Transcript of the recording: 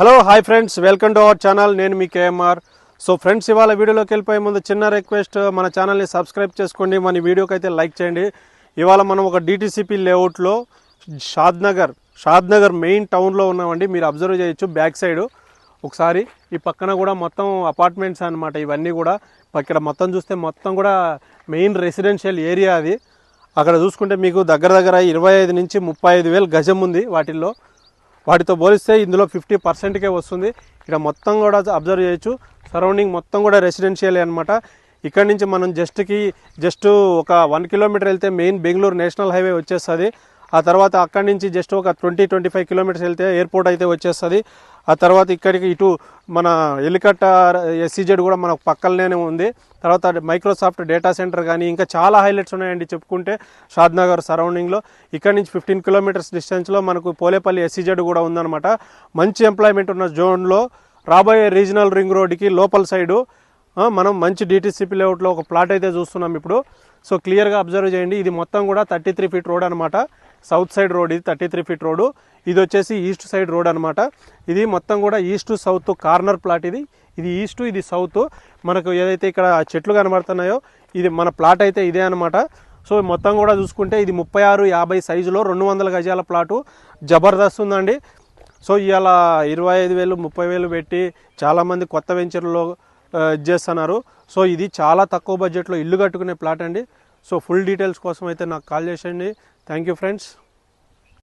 Hello hi friends welcome to our channel నేను మీ KMR. So friends ఇవాళ వీడియోలోకి వెళ్ళిపోయే ముందు చిన్న రిక్వెస్ట్ మన ఛానల్ని సబ్స్క్రైబ్ చేసుకోండి. మన వీడియోకి అయితే లైక్ చేయండి. ఇవాళ మనం ఒక డిటీసీపీ లేఅవుట్లో Shadnagar Shadnagar main టౌన్లో ఉన్నామండి. మీరు అబ్జర్వ్ చేయొచ్చు బ్యాక్ సైడ్ ఒకసారి ఈ పక్కన కూడా మొత్తం అపార్ట్మెంట్స్ అనమాట ఇవన్నీ కూడా ఇక్కడ మొత్తం చూస్తే మొత్తం కూడా మెయిన్ రెసిడెన్షియల్ ఏరియా అది. అక్కడ చూసుకుంటే మీకు దగ్గర దగ్గర ఇరవై ఐదు నుంచి ముప్పై ఐదు వేలు గజం ఉంది వాటిల్లో. వాటితో పోలిస్తే ఇందులో ఫిఫ్టీ పర్సెంట్కే వస్తుంది. ఇక్కడ మొత్తం కూడా అబ్జర్వ్ చేయొచ్చు. సరౌండింగ్ మొత్తం కూడా రెసిడెన్షియల్ అనమాట ఇక్కడ నుంచి మనం జస్ట్కి జస్ట్ ఒక వన్ కిలోమీటర్ వెళ్తే మెయిన్ బెంగళూరు నేషనల్ హైవే వచ్చేస్తుంది. ఆ తర్వాత అక్కడి నుంచి జస్ట్ ఒక ట్వంటీ ట్వంటీ ఫైవ్ కిలోమీటర్స్ వెళ్తే ఎయిర్పోర్ట్ అయితే వచ్చేస్తుంది. ఆ తర్వాత ఇక్కడికి ఇటు మన ఎలికట్ట ఎస్సీజెడ్ కూడా మనకు పక్కలనే ఉంది. తర్వాత మైక్రోసాఫ్ట్ డేటా సెంటర్ కానీ ఇంకా చాలా హైలైట్స్ ఉన్నాయండి చెప్పుకుంటే షాద్నగర్ సరౌండింగ్లో. ఇక్కడ నుంచి ఫిఫ్టీన్ కిలోమీటర్స్ డిస్టెన్స్లో మనకు పోలేపల్లి ఎస్సీజెడ్ కూడా ఉందన్నమాట. మంచి ఎంప్లాయ్మెంట్ ఉన్న జోన్లో రాబోయే రీజనల్ రింగ్ రోడ్డుకి లోపల సైడు మనం మంచి డిటీసీపీ లేఅవుట్లో ఒక ప్లాట్ అయితే చూస్తున్నాం ఇప్పుడు. సో క్లియర్గా అబ్జర్వ్ చేయండి. ఇది మొత్తం కూడా థర్టీ త్రీ ఫీట్ రోడ్ అనమాట సౌత్ సైడ్ రోడ్ ఇది థర్టీ త్రీ ఫీట్ రోడ్. ఇది వచ్చేసి ఈస్ట్ సైడ్ రోడ్ అనమాట ఇది మొత్తం కూడా ఈస్ట్ సౌత్ కార్నర్ ప్లాట్ ఇది. ఇది ఈస్ట్ ఇది సౌత్. మనకు ఏదైతే ఇక్కడ చెట్లు కనబడుతున్నాయో ఇది మన ప్లాట్ అయితే ఇదే అనమాట సో మొత్తం కూడా చూసుకుంటే ఇది ముప్పై ఆరు యాభై సైజులో రెండు వందల గజాల ప్లాటు. జబర్దస్త్ ఉందండి. సో ఇలా ఇరవై ఐదు వేలు ముప్పై వేలు పెట్టి చాలామంది కొత్త వెంచర్లో ఇది చేస్తున్నారు. సో ఇది చాలా తక్కువ బడ్జెట్లో ఇల్లు కట్టుకునే ప్లాట్ అండి. సో ఫుల్ డీటెయిల్స్ కోసం అయితే నాకు కాల్ చేసేయండి. Thank you friends.